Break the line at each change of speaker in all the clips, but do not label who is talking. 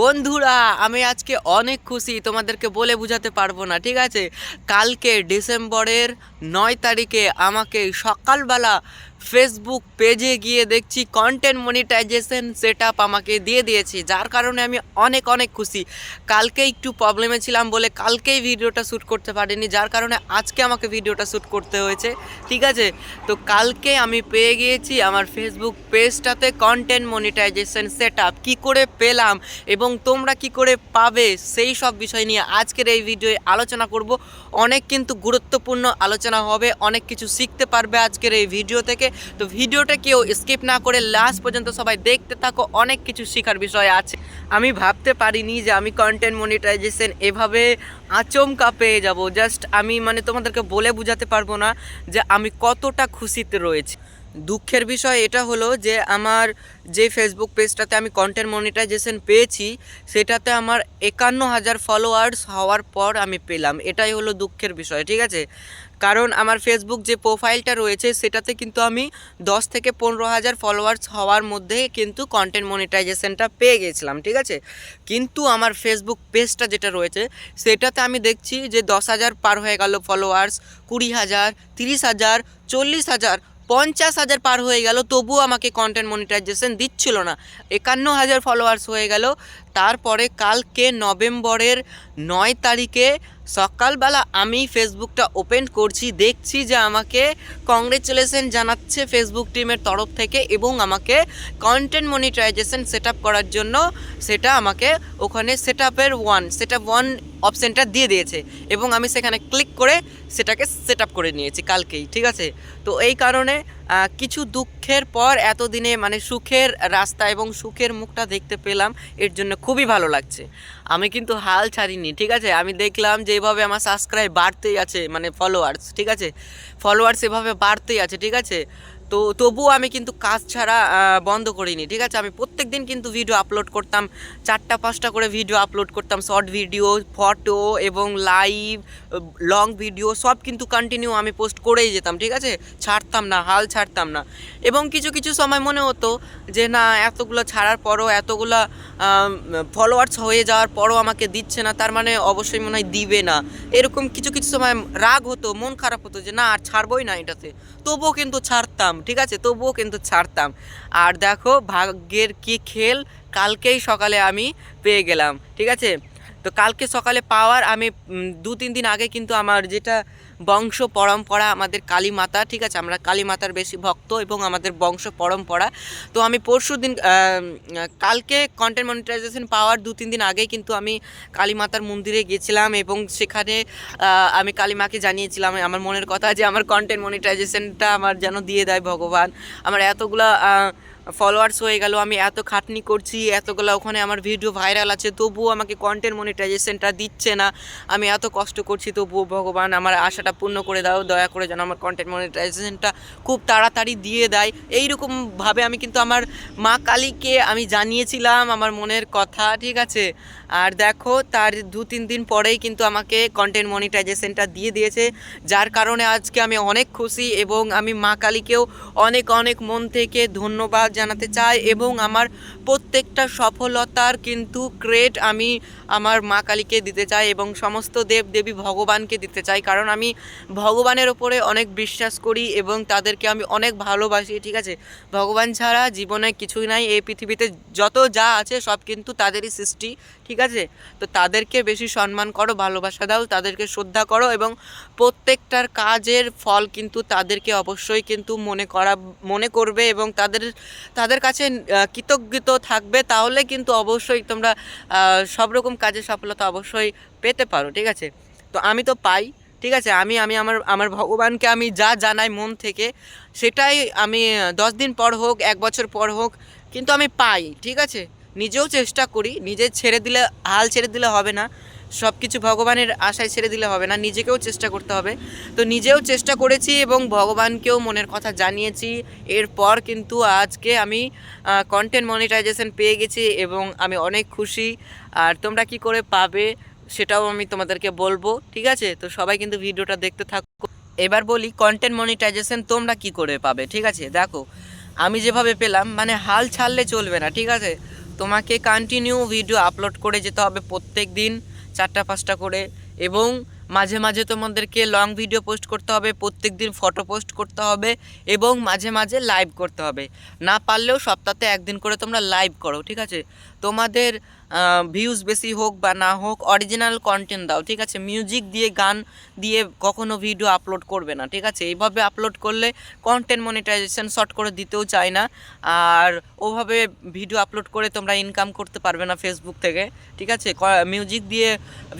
বন্ধুরা আমি আজকে অনেক খুশি তোমাদেরকে বলে বুঝাতে পারবো না ঠিক আছে কালকে ডিসেম্বরের নয় তারিখে আমাকে সকালবেলা ফেসবুক পেজে গিয়ে দেখছি কন্টেন্ট মনিটাইজেশন সেট আমাকে দিয়ে দিয়েছে যার কারণে আমি অনেক অনেক খুশি কালকে একটু প্রবলেমে ছিলাম বলে কালকেই ভিডিওটা শ্যুট করতে পারিনি যার কারণে আজকে আমাকে ভিডিওটা শ্যুট করতে হয়েছে ঠিক আছে তো কালকে আমি পেয়ে গিয়েছি আমার ফেসবুক পেজটাতে কন্টেন্ট মনিটাইজেশন সেট আপ কী করে পেলাম এবং তোমরা কি করে পাবে সেই সব বিষয় নিয়ে আজকের এই ভিডিওয়ে আলোচনা করব অনেক কিন্তু গুরুত্বপূর্ণ আলোচনা হবে অনেক কিছু শিখতে পারবে আজকের এই ভিডিও থেকে তো ভিডিওটা কেউ স্কিপ না করে লাস্ট পর্যন্ত সবাই দেখতে থাকো অনেক কিছু শেখার বিষয় আছে আমি ভাবতে পারিনি যে আমি কন্টেন্ট মনিটাইজেশন এভাবে আচমকা পেয়ে যাব জাস্ট আমি মানে তোমাদেরকে বলে বুঝাতে পারবো না যে আমি কতটা খুশিতে রয়েছি দুঃখের বিষয় এটা হলো যে আমার যে ফেসবুক পেজটাতে আমি কন্টেন্ট মনিটাইজেশন পেয়েছি সেটাতে আমার একান্ন হাজার ফলোয়ার্স হওয়ার পর আমি পেলাম এটাই হলো দুঃখের বিষয় ঠিক আছে কারণ আমার ফেসবুক যে প্রোফাইলটা রয়েছে সেটাতে কিন্তু আমি দশ থেকে পনেরো হাজার ফলোয়ার্স হওয়ার মধ্যে কিন্তু কন্টেন্ট মনিটাইজেশনটা পেয়ে গেছিলাম ঠিক আছে কিন্তু আমার ফেসবুক পেজটা যেটা রয়েছে সেটাতে আমি দেখছি যে দশ হাজার পার হয়ে গেল ফলোয়ার্স কুড়ি হাজার তিরিশ হাজার চল্লিশ হাজার পঞ্চাশ হাজার পার হয়ে গেল তবুও আমাকে কন্টেন্ট মনিটাইজেশন দিচ্ছিল না একান্ন হাজার ফলোয়ার্স হয়ে গেল তারপরে কালকে নভেম্বরের নয় তারিখে সকালবেলা আমি ফেসবুকটা ওপেন করছি দেখছি যে আমাকে কংগ্রেচুলেশন জানাচ্ছে ফেসবুক টিমের তরফ থেকে এবং আমাকে কন্টেন্ট মনিটাইজেশন সেট করার জন্য সেটা আমাকে ওখানে সেট আপের ওয়ান সেট আপ ওয়ান অপশানটা দিয়ে দিয়েছে এবং আমি সেখানে ক্লিক করে সেটাকে সেট আপ করে নিয়েছি কালকেই ঠিক আছে তো এই কারণে কিছু দুঃখের পর এতদিনে মানে সুখের রাস্তা এবং সুখের মুখটা দেখতে পেলাম এর জন্য খুবই ভালো লাগছে আমি কিন্তু হাল ছাড়িনি ঠিক আছে আমি দেখলাম যে এভাবে আমার সাবস্ক্রাইব বাড়তেই আছে মানে ফলোয়ার্স ঠিক আছে ফলোয়ার্স এভাবে বাড়তেই আছে ঠিক আছে তো তবুও আমি কিন্তু কাজ ছাড়া বন্ধ করিনি ঠিক আছে আমি প্রত্যেক দিন কিন্তু ভিডিও আপলোড করতাম চারটা পাঁচটা করে ভিডিও আপলোড করতাম শর্ট ভিডিও ফটো এবং লাইভ লং ভিডিও সব কিন্তু কন্টিনিউ আমি পোস্ট করেই যেতাম ঠিক আছে ছাড়তাম না হাল ছাড়তাম না এবং কিছু কিছু সময় মনে হতো যে না এতগুলো ছাড়ার পরও এতগুলো ফলোয়ার্স হয়ে যাওয়ার পরও আমাকে দিচ্ছে না তার মানে অবশ্যই মনে হয় দিবে না এরকম কিছু কিছু সময় রাগ হতো মন খারাপ হতো যে না আর ছাড়বই না এটাতে তবুও কিন্তু ছাড়তাম ঠিক আছে তবুও কিন্তু ছাড়তাম আর দেখো ভাগ্যের কি খেল কালকেই সকালে আমি পেয়ে গেলাম ঠিক আছে তো কালকে সকালে পাওয়ার আমি দু তিন দিন আগে কিন্তু আমার যেটা বংশ পরম্পরা আমাদের কালী মাতা ঠিক আছে আমরা কালী মাতার বেশি ভক্ত এবং আমাদের বংশ পরম্পরা তো আমি পরশু দিন কালকে কন্টেন্ট মনিটাইজেশন পাওয়ার দু তিন দিন আগে কিন্তু আমি কালী মাতার মন্দিরে গেছিলাম এবং সেখানে আমি মাকে জানিয়েছিলাম আমার মনের কথা যে আমার কন্টেন্ট মনিটাইজেশনটা আমার যেন দিয়ে দেয় ভগবান আমার এতগুলা ফলোয়ার্স হয়ে গেল আমি এত খাটনি করছি এতগুলো ওখানে আমার ভিডিও ভাইরাল আছে তবুও আমাকে কন্টেন্ট মনিটাইজেশনটা দিচ্ছে না আমি এত কষ্ট করছি তবুও ভগবান আমার আশাটা পূর্ণ করে দাও দয়া করে যেন আমার কন্টেন্ট মনিটাইজেশনটা খুব তাড়াতাড়ি দিয়ে দেয় এইরকমভাবে আমি কিন্তু আমার মা কালীকে আমি জানিয়েছিলাম আমার মনের কথা ঠিক আছে আর দেখো তার দু তিন দিন পরেই কিন্তু আমাকে কন্টেন্ট মনিটাইজেশনটা দিয়ে দিয়েছে যার কারণে আজকে আমি অনেক খুশি এবং আমি মা কালীকেও অনেক অনেক মন থেকে ধন্যবাদ জানাতে চাই এবং আমার প্রত্যেকটা সফলতার কিন্তু ক্রেট আমি আমার মা কালীকে দিতে চাই এবং সমস্ত দেব দেবী ভগবানকে দিতে চাই কারণ আমি ভগবানের ওপরে অনেক বিশ্বাস করি এবং তাদেরকে আমি অনেক ভালোবাসি ঠিক আছে ভগবান ছাড়া জীবনে কিছুই নাই এই পৃথিবীতে যত যা আছে সব কিন্তু তাদেরই সৃষ্টি ঠিক আছে তো তাদেরকে বেশি সম্মান করো ভালোবাসা দাও তাদেরকে শ্রদ্ধা করো এবং প্রত্যেকটার কাজের ফল কিন্তু তাদেরকে অবশ্যই কিন্তু মনে করা মনে করবে এবং তাদের তাদের কাছে কৃতজ্ঞ থাকবে তাহলে কিন্তু অবশ্যই তোমরা সব রকম কাজে সফলতা অবশ্যই পেতে পারো ঠিক আছে তো আমি তো পাই ঠিক আছে আমি আমি আমার আমার ভগবানকে আমি যা জানাই মন থেকে সেটাই আমি দশ দিন পর হোক এক বছর পর হোক কিন্তু আমি পাই ঠিক আছে নিজেও চেষ্টা করি নিজে ছেড়ে দিলে হাল ছেড়ে দিলে হবে না সব কিছু ভগবানের আশায় ছেড়ে দিলে হবে না নিজেকেও চেষ্টা করতে হবে তো নিজেও চেষ্টা করেছি এবং ভগবানকেও মনের কথা জানিয়েছি এরপর কিন্তু আজকে আমি কন্টেন্ট মনিটাইজেশন পেয়ে গেছি এবং আমি অনেক খুশি আর তোমরা কি করে পাবে সেটাও আমি তোমাদেরকে বলবো ঠিক আছে তো সবাই কিন্তু ভিডিওটা দেখতে থাকো এবার বলি কন্টেন্ট মনিটাইজেশন তোমরা কি করে পাবে ঠিক আছে দেখো আমি যেভাবে পেলাম মানে হাল ছাড়লে চলবে না ঠিক আছে তোমাকে কন্টিনিউ ভিডিও আপলোড করে যেতে হবে প্রত্যেক দিন চারটা পাঁচটা করে এবং মাঝে মাঝে তোমাদেরকে লং ভিডিও পোস্ট করতে হবে প্রত্যেক দিন ফটো পোস্ট করতে হবে এবং মাঝে মাঝে লাইভ করতে হবে না পারলেও সপ্তাহে একদিন করে তোমরা লাইভ করো ঠিক আছে তোমাদের ভিউজ বেশি হোক বা না হোক অরিজিনাল কন্টেন্ট দাও ঠিক আছে মিউজিক দিয়ে গান দিয়ে কখনো ভিডিও আপলোড করবে না ঠিক আছে এইভাবে আপলোড করলে কন্টেন্ট মনিটাইজেশন শর্ট করে দিতেও চায় না আর ওভাবে ভিডিও আপলোড করে তোমরা ইনকাম করতে পারবে না ফেসবুক থেকে ঠিক আছে মিউজিক দিয়ে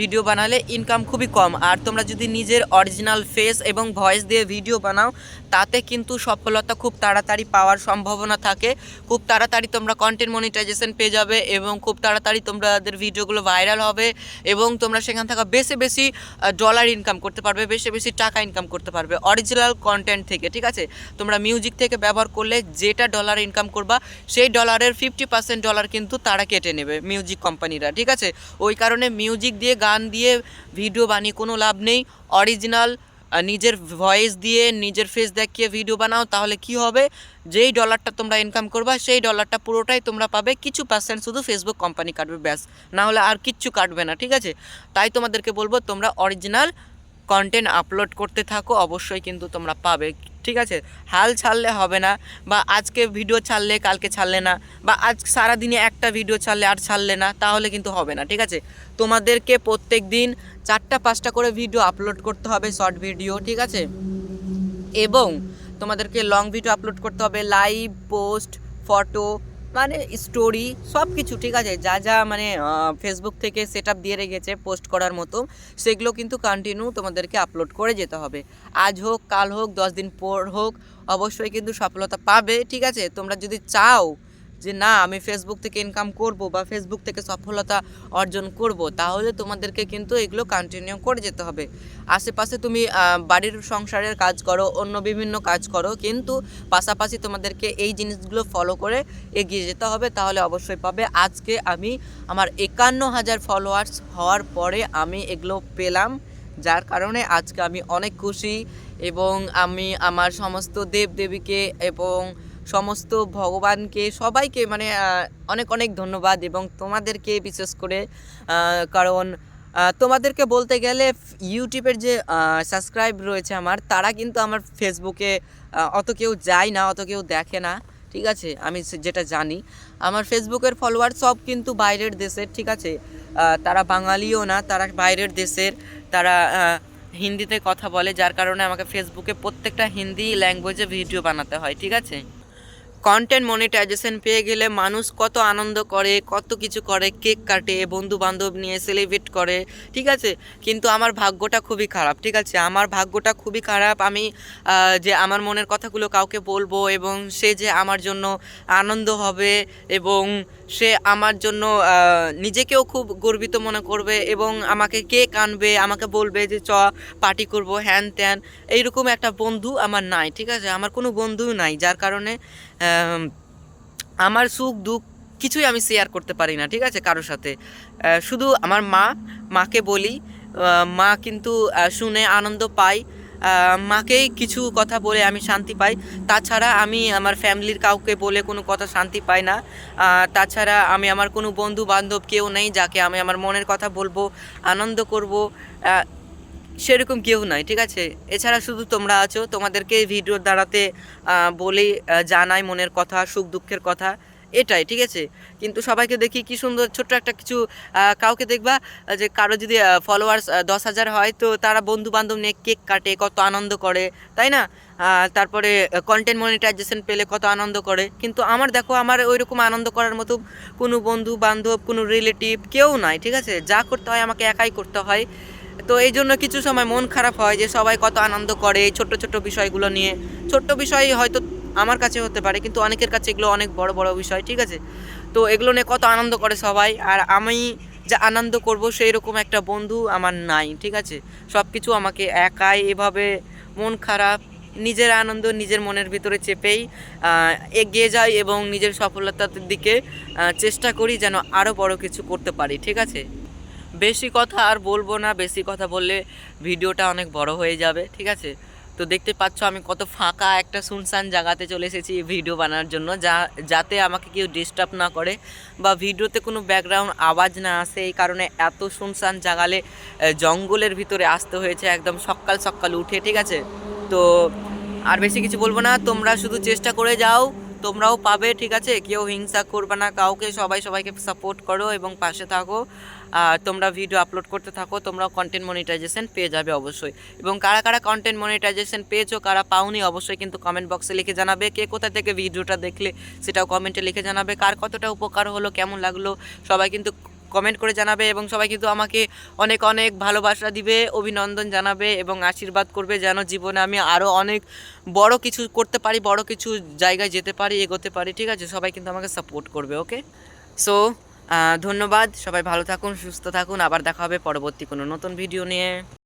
ভিডিও বানালে ইনকাম খুবই কম আর তোমরা যদি নিজের অরিজিনাল ফেস এবং ভয়েস দিয়ে ভিডিও বানাও তাতে কিন্তু সফলতা খুব তাড়াতাড়ি পাওয়ার সম্ভাবনা থাকে খুব তাড়াতাড়ি তোমরা কন্টেন্ট মনিটাইজেশন পেয়ে যাবে এবং খুব তাড়াতাড়ি তাড়াতাড়ি তোমাদের ভিডিওগুলো ভাইরাল হবে এবং তোমরা সেখান থেকে বেশি বেশি ডলার ইনকাম করতে পারবে বেশি বেশি টাকা ইনকাম করতে পারবে অরিজিনাল কন্টেন্ট থেকে ঠিক আছে তোমরা মিউজিক থেকে ব্যবহার করলে যেটা ডলার ইনকাম করবা সেই ডলারের ফিফটি পার্সেন্ট ডলার কিন্তু তারা কেটে নেবে মিউজিক কোম্পানিরা ঠিক আছে ওই কারণে মিউজিক দিয়ে গান দিয়ে ভিডিও বানিয়ে কোনো লাভ নেই অরিজিনাল নিজের ভয়েস দিয়ে নিজের ফেস দেখিয়ে ভিডিও বানাও তাহলে কি হবে যেই ডলারটা তোমরা ইনকাম করবা সেই ডলারটা পুরোটাই তোমরা পাবে কিছু পার্সেন্ট শুধু ফেসবুক কোম্পানি কাটবে ব্যাস না হলে আর কিচ্ছু কাটবে না ঠিক আছে তাই তোমাদেরকে বলবো তোমরা অরিজিনাল কন্টেন্ট আপলোড করতে থাকো অবশ্যই কিন্তু তোমরা পাবে ঠিক আছে হাল ছাড়লে হবে না বা আজকে ভিডিও ছাড়লে কালকে ছাড়লে না বা আজ সারাদিনে একটা ভিডিও ছাড়লে আর ছাড়লে না তাহলে কিন্তু হবে না ঠিক আছে তোমাদেরকে প্রত্যেক দিন চারটা পাঁচটা করে ভিডিও আপলোড করতে হবে শর্ট ভিডিও ঠিক আছে এবং তোমাদেরকে লং ভিডিও আপলোড করতে হবে লাইভ পোস্ট ফটো মানে স্টোরি সব কিছু ঠিক আছে যা যা মানে ফেসবুক থেকে সেট দিয়ে রেখেছে পোস্ট করার মতো সেগুলো কিন্তু কন্টিনিউ তোমাদেরকে আপলোড করে যেতে হবে আজ হোক কাল হোক দশ দিন পর হোক অবশ্যই কিন্তু সফলতা পাবে ঠিক আছে তোমরা যদি চাও যে না আমি ফেসবুক থেকে ইনকাম করব বা ফেসবুক থেকে সফলতা অর্জন করব তাহলে তোমাদেরকে কিন্তু এগুলো কন্টিনিউ করে যেতে হবে আশেপাশে তুমি বাড়ির সংসারের কাজ করো অন্য বিভিন্ন কাজ করো কিন্তু পাশাপাশি তোমাদেরকে এই জিনিসগুলো ফলো করে এগিয়ে যেতে হবে তাহলে অবশ্যই পাবে আজকে আমি আমার একান্ন হাজার ফলোয়ার্স হওয়ার পরে আমি এগুলো পেলাম যার কারণে আজকে আমি অনেক খুশি এবং আমি আমার সমস্ত দেবদেবীকে এবং সমস্ত ভগবানকে সবাইকে মানে অনেক অনেক ধন্যবাদ এবং তোমাদেরকে বিশেষ করে কারণ তোমাদেরকে বলতে গেলে ইউটিউবের যে সাবস্ক্রাইব রয়েছে আমার তারা কিন্তু আমার ফেসবুকে অত কেউ যায় না অত কেউ দেখে না ঠিক আছে আমি যেটা জানি আমার ফেসবুকের ফলোয়ার সব কিন্তু বাইরের দেশের ঠিক আছে তারা বাঙালিও না তারা বাইরের দেশের তারা হিন্দিতে কথা বলে যার কারণে আমাকে ফেসবুকে প্রত্যেকটা হিন্দি ল্যাঙ্গুয়েজে ভিডিও বানাতে হয় ঠিক আছে কন্টেন্ট মনিটাইজেশন পেয়ে গেলে মানুষ কত আনন্দ করে কত কিছু করে কেক কাটে বন্ধু বান্ধব নিয়ে সেলিব্রেট করে ঠিক আছে কিন্তু আমার ভাগ্যটা খুবই খারাপ ঠিক আছে আমার ভাগ্যটা খুবই খারাপ আমি যে আমার মনের কথাগুলো কাউকে বলবো এবং সে যে আমার জন্য আনন্দ হবে এবং সে আমার জন্য নিজেকেও খুব গর্বিত মনে করবে এবং আমাকে কেক আনবে আমাকে বলবে যে চ পার্টি করব হ্যান ত্যান এইরকম একটা বন্ধু আমার নাই ঠিক আছে আমার কোনো বন্ধু নাই যার কারণে আমার সুখ দুঃখ কিছুই আমি শেয়ার করতে পারি না ঠিক আছে কারোর সাথে শুধু আমার মা মাকে বলি মা কিন্তু শুনে আনন্দ পাই মাকেই কিছু কথা বলে আমি শান্তি পাই তাছাড়া আমি আমার ফ্যামিলির কাউকে বলে কোনো কথা শান্তি পাই না তাছাড়া আমি আমার কোনো বন্ধু বান্ধব কেউ নেই যাকে আমি আমার মনের কথা বলবো আনন্দ করব সেরকম কেউ নাই ঠিক আছে এছাড়া শুধু তোমরা আছো তোমাদেরকে ভিডিওর দ্বারাতে বলেই জানাই মনের কথা সুখ দুঃখের কথা এটাই ঠিক আছে কিন্তু সবাইকে দেখি কি সুন্দর ছোট্ট একটা কিছু কাউকে দেখবা যে কারো যদি ফলোয়ার্স দশ হাজার হয় তো তারা বন্ধু বান্ধব নিয়ে কেক কাটে কত আনন্দ করে তাই না তারপরে কন্টেন্ট মনিটাইজেশন পেলে কত আনন্দ করে কিন্তু আমার দেখো আমার ওই রকম আনন্দ করার মতো কোনো বন্ধু বান্ধব কোনো রিলেটিভ কেউ নাই ঠিক আছে যা করতে হয় আমাকে একাই করতে হয় তো এই জন্য কিছু সময় মন খারাপ হয় যে সবাই কত আনন্দ করে এই ছোট্ট ছোট্ট বিষয়গুলো নিয়ে ছোট্ট বিষয় হয়তো আমার কাছে হতে পারে কিন্তু অনেকের কাছে এগুলো অনেক বড় বড় বিষয় ঠিক আছে তো এগুলো নিয়ে কত আনন্দ করে সবাই আর আমি যা আনন্দ করব সেই রকম একটা বন্ধু আমার নাই ঠিক আছে সব কিছু আমাকে একাই এভাবে মন খারাপ নিজের আনন্দ নিজের মনের ভিতরে চেপেই এগিয়ে যাই এবং নিজের সফলতার দিকে চেষ্টা করি যেন আরও বড় কিছু করতে পারি ঠিক আছে বেশি কথা আর বলবো না বেশি কথা বললে ভিডিওটা অনেক বড় হয়ে যাবে ঠিক আছে তো দেখতে পাচ্ছ আমি কত ফাঁকা একটা শুনশান জায়গাতে চলে এসেছি ভিডিও বানানোর জন্য যা যাতে আমাকে কেউ ডিস্টার্ব না করে বা ভিডিওতে কোনো ব্যাকগ্রাউন্ড আওয়াজ না আসে এই কারণে এত শুনশান জাগালে জঙ্গলের ভিতরে আসতে হয়েছে একদম সকাল সকাল উঠে ঠিক আছে তো আর বেশি কিছু বলবো না তোমরা শুধু চেষ্টা করে যাও তোমরাও পাবে ঠিক আছে কেউ হিংসা করবে না কাউকে সবাই সবাইকে সাপোর্ট করো এবং পাশে থাকো তোমরা ভিডিও আপলোড করতে থাকো তোমরা কন্টেন্ট মনিটাইজেশন পেয়ে যাবে অবশ্যই এবং কারা কারা কন্টেন্ট মনিটাইজেশন পেয়েছো কারা পাওনি অবশ্যই কিন্তু কমেন্ট বক্সে লিখে জানাবে কে কোথা থেকে ভিডিওটা দেখলে সেটাও কমেন্টে লিখে জানাবে কার কতটা উপকার হলো কেমন লাগলো সবাই কিন্তু কমেন্ট করে জানাবে এবং সবাই কিন্তু আমাকে অনেক অনেক ভালোবাসা দিবে অভিনন্দন জানাবে এবং আশীর্বাদ করবে যেন জীবনে আমি আরও অনেক বড় কিছু করতে পারি বড় কিছু জায়গায় যেতে পারি এগোতে পারি ঠিক আছে সবাই কিন্তু আমাকে সাপোর্ট করবে ওকে সো ধন্যবাদ সবাই ভালো থাকুন সুস্থ থাকুন আবার দেখা হবে পরবর্তী কোনো নতুন ভিডিও নিয়ে